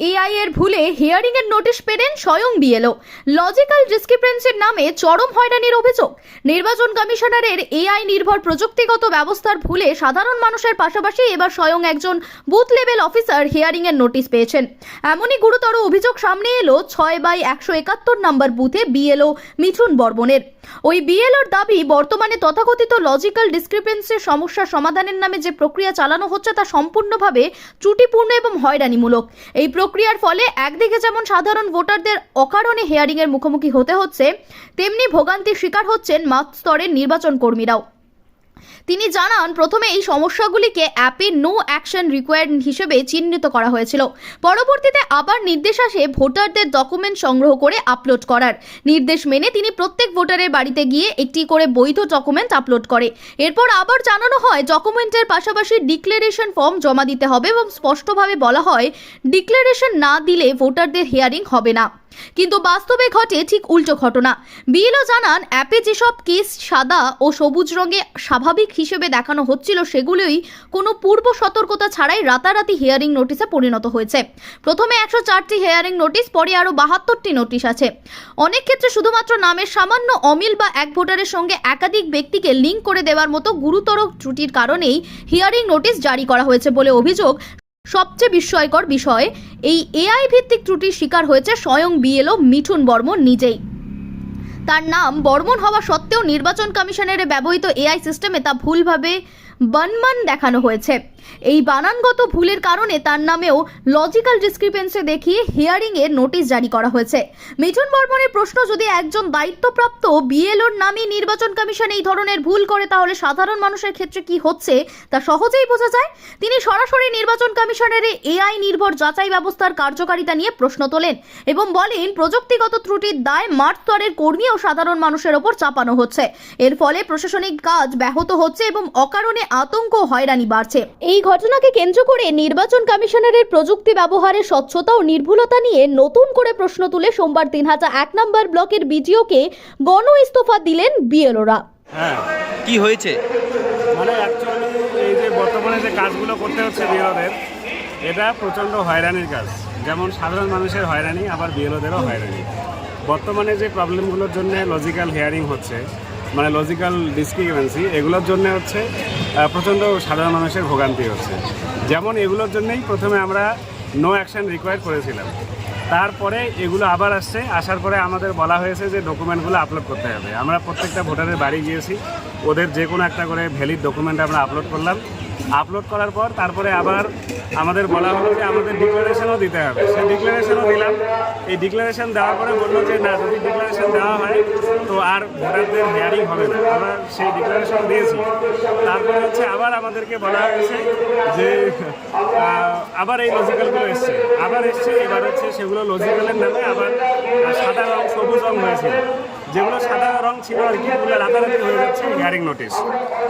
AI এর ভুলে hearing এর নোটিশ পেলেন স্বয়ং বিএলও লজিক্যাল ডিসক্রিপেন্সির নামে চরম হয়রানির অভিযোগ। নির্বাচন কমিশনারের এআই নির্ভর প্রযুক্তিগত ব্যবস্থার ভুলে সাধারণ মানুষের পাশাপাশি এবার স্বয়ং একজন বুথ লেভেল অফিসার হিয়ারিং এর নোটিশ পেয়েছেন। এমনই গুরুতর অভিযোগ সামনে এলো ছয় বাই একশো একাত্তর নম্বর বুথে বিএলও মিঠুন বর্মনের। ওই বিএলওর দাবি বর্তমানে তথাকথিত লজিক্যাল ডিসক্রিপেন্সির সমস্যা সমাধানের নামে যে প্রক্রিয়া চালানো হচ্ছে তা সম্পূর্ণভাবে ত্রুটিপূর্ণ এবং হয়রানিমূলক। এই প্রক্রিয়ার ফলে একদিকে যেমন সাধারণ ভোটারদের অকারণে হেয়ারিং এর মুখোমুখি হতে হচ্ছে, তেমনি ভোগান্তির শিকার হচ্ছেন মাঠ স্তরের নির্বাচন কর্মীরাও। তিনি জানান, প্রথমে এই সমস্যাগুলিকে অ্যাপে নো অ্যাকশন রিকোয়ার্ড হিসেবে চিহ্নিত করা হয়েছিল। পরবর্তীতে আবার নির্দেশ আসে ভোটারদের ডকুমেন্ট সংগ্রহ করে আপলোড করার। নির্দেশ মেনে তিনি প্রত্যেক ভোটারের বাড়িতে গিয়ে একটি করে বৈধ ডকুমেন্ট আপলোড করে। এরপর আবার জানানো হয়, ডকুমেন্টের পাশাপাশি ডিক্লারেশন ফর্ম জমা দিতে হবে এবং স্পষ্টভাবে বলা হয়, ডিক্লারেশন না দিলে ভোটারদের হিয়ারিং হবে না। কিন্তু বাস্তবে ঘটে ঠিক উল্টো ঘটনা। বিএলও জানান, অ্যাপে যেসব কেস সাদা ও সবুজ রঙে স্বাভাবিক হিসেবে দেখানো হচ্ছিল, সেগুলোই কোনো পূর্ব সতর্কতা ছাড়াই রাতারাতি হিয়ারিং নোটিশে পরিণত হয়েছে। প্রথমে একশো চারটি হিয়ারিং নোটিশ পরে আরও বাহাত্তরটি নোটিশ আছে। অনেক ক্ষেত্রে শুধুমাত্র নামের সামান্য অমিল বা এক ভোটারের সঙ্গে একাধিক ব্যক্তিকে লিঙ্ক করে দেওয়ার মতো গুরুতর ত্রুটির কারণেই হিয়ারিং নোটিশ জারি করা হয়েছে বলে অভিযোগ সবচেয়ে বিস্ময়কর বিষয়, এই এআই ভিত্তিক ত্রুটির শিকার হয়েছে স্বয়ং বিএলও মিঠুন বর্মন নিজেই। তার নাম বর্মন হওয়া সত্ত্বেও নির্বাচন কমিশনের ব্যবহৃত এআই সিস্টেমে তা ভুলভাবে বনমান দেখানো হয়েছে। এই বানানগত ভুলের কারণে তার নামেও লজিক্যাল ডিসক্রিপেন্সি দেখিয়ে হিয়ারিং এর নোটিশ জারি করা হয়েছে। মিঠুন বর্মনের প্রশ্ন, যদি একজন দায়িত্বপ্রাপ্ত বিএলওর নামে নির্বাচন কমিশন এই ধরনের ভুল করে, তাহলে সাধারণ মানুষের ক্ষেত্রে কি হচ্ছে? তা সহজেই বোঝা যায়। তিনি সরাসরি নির্বাচন কমিশনের এআই নির্ভর যাচাই ব্যবস্থার কার্যকারিতা নিয়ে প্রশ্ন তোলেন এবং বলেন, প্রযুক্তিগত ত্রুটির দায় মাঠ স্তরের কর্মী ও সাধারণ মানুষের ওপর চাপানো হচ্ছে। এর ফলে প্রশাসনিক কাজ ব্যাহত হচ্ছে এবং অকারণে আতঙ্ক হয়রানি বাড়ছে। এই ঘটনাকে কেন্দ্র করে নির্বাচন কমিশনারের প্রযুক্তি ব্যবহারের স্বচ্ছতা ও নির্ভুলতা নিয়ে নতুন করে প্রশ্ন তুলে সোমবার দিনহাটা এক নম্বর ব্লকের বিডিওকে গণ ইস্তফা দিলেন বিএলওরা। হ্যাঁ কি হয়েছে? মানে অ্যাকচুয়ালি এই যে বর্তমানে যে কাজগুলো করতে হচ্ছে বিএলওদের এটা প্রচণ্ড হয়রানির কাজ। যেমন সাধারণ মানুষের হয়রানি আবার বিএলওদেরও হয়রানি। বর্তমানে যে প্রবলেমগুলোর জন্য লজিক্যাল হিয়ারিং হচ্ছে মানে লজিক্যাল ডিসক্রিপেন্সি এগুলোর জন্য হচ্ছে প্রচণ্ড সাধারণ মানুষের ভোগান্তি হচ্ছে। যেমন এগুলোর জন্যই প্রথমে আমরা নো অ্যাকশন রিকোয়ার করেছিলাম। তারপরে এগুলো আবার আসছে, আসার পরে আমাদের বলা হয়েছে যে ডকুমেন্টগুলো আপলোড করতে হবে। আমরা প্রত্যেকটা ভোটারের বাড়ি গিয়েছি, ওদের যে কোনো একটা করে ভ্যালিড ডকুমেন্ট আমরা আপলোড করলাম। আপলোড করার পর তারপরে আবার আমাদের বলা হলো যে আমাদের ডিক্লারেশনও দিতে হবে। সেই ডিক্লারেশনও দিলাম। এই ডিক্লারেশন দেওয়ার পরে বলল যে না, যদি ডিক্লারেশন দেওয়া হয়, তো আর ভোটারদের হেয়ারিং হবে না। আমরা সেই ডিক্লারেশন দিয়েছি। তারপরে হচ্ছে আবার আমাদেরকে বলা হয়েছে যে আবার এই লজিক্যালগুলো এসছে। আবার এসছে, এবার হচ্ছে সেগুলো লজিক্যালের নামে আবার সাদা রং, সবুজ রং হয়েছিল যেগুলো সাদা রং ছিল আর কি ওগুলো রাতারাতি হয়ে যাচ্ছে হিয়ারিং নোটিশ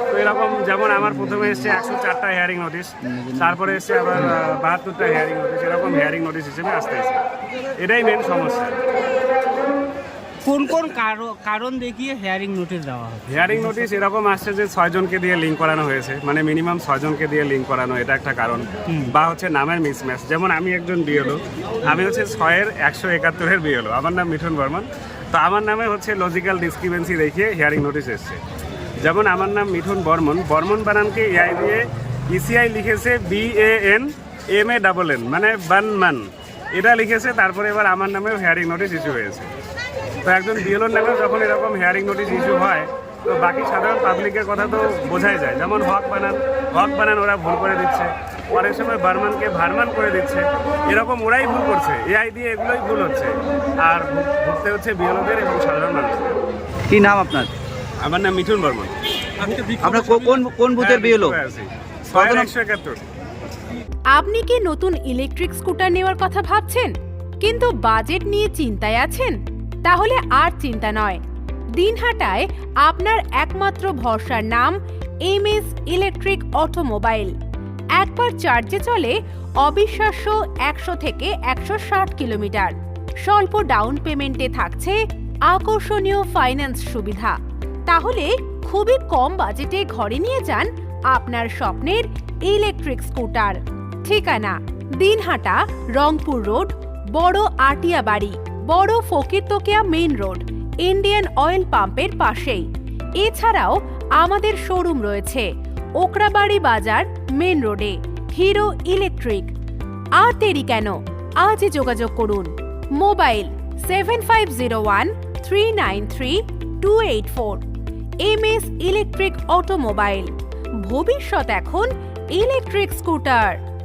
তো এরকম যেমন আমার প্রথমে এসছে একশো চারটা হিয়ারিং নোটিশ তারপরে এসছে আবার বাহাত্তরটা হিয়ারিং নোটিশ এরকম হিয়ারিং নোটিশ হিসেবে আসতে আসতেছে এটাই মেন সমস্যা। কোন কোন কারো- কারণ দেখিয়ে হেয়ারিং নোটিশ দেওয়া হবে হিয়ারিং নোটিশ এরকম আসছে যে ছয়জনকে দিয়ে লিঙ্ক করানো হয়েছে মানে মিনিমাম ছয়জনকে দিয়ে লিঙ্ক করানো এটা একটা কারণ। বা হচ্ছে নামের মিসম্যাচ যেমন আমি একজন বিএলও আমি হচ্ছে ছয়ের একশো একাত্তরের বিএলও আমার নাম মিঠুন বর্মন। তো আমার নামে হচ্ছে লজিক্যাল ডিসক্রিপেন্সি দেখিয়ে হিয়ারিং নোটিশ এসছে। যেমন আমার নাম মিঠুন বর্মন বর্মন বানানকে এআই দিয়ে ইসিআই লিখেছে B A N M A double N মানে বান মান। এটা লিখেছে, তারপরে এবার আমার নামেও হিয়ারিং নোটিশ ইস্যু হয়েছে। তো একজন বিএলওর নামেও যখন এরকম হেয়ারিং নোটিশ ইস্যু হয়, তো বাকি সাধারণ পাবলিকের কথা তো বোঝাই যায়। যেমন হক বানান হক বানান ওরা ভুল করে দিচ্ছে। অনেক সময় বারমানকে ভারমান করে দিচ্ছে। এরকম ওরাই ভুল করছে। এআই দিয়ে এগুলোই ভুল হচ্ছে। আর ভুগতে হচ্ছে বিএলওদের এবং সাধারণ মানুষদের। কি নাম আপনার? আমার নাম মিঠুন বর্মন। আপনার কোন কোন বুথের বিএলও? ছয় একশো একাত্তর। আপনি কি নতুন ইলেকট্রিক স্কুটার নেওয়ার কথা ভাবছেন? কিন্তু বাজেট নিয়ে চিন্তায় আছেন? তাহলে আর চিন্তা নয়। দিনহাটায় আপনার একমাত্র ভরসার নাম এমএস ইলেকট্রিক অটোমোবাইল। একবার চার্জে চলে অবিশ্বাস্য একশো থেকে একশো ষাট কিলোমিটার। স্বল্প ডাউন পেমেন্টে থাকছে আকর্ষণীয় ফাইন্যান্স সুবিধা। তাহলে খুবই কম বাজেটে ঘরে নিয়ে যান আপনার স্বপ্নের ইলেকট্রিক স্কুটার। ঠিকানা দিনহাটা, রংপুর রোড, বড় আটিয়া বাড়ি, বড় ফকিরতকিয়া মেইন রোড, ইন্ডিয়ান অয়েল পাম্পের পাশেই। এছাড়াও আমাদের শোরুম রয়েছে। ওকরাবাড়ি বাজার মেন রোডে। Hero electric. আর দেরি কেন? আজই যোগাযোগ করুন। Mobile seven five zero one three nine three two eight four. M S electric automobile. ভবিষ্যৎ এখন ইলেকট্রিক স্কুটার।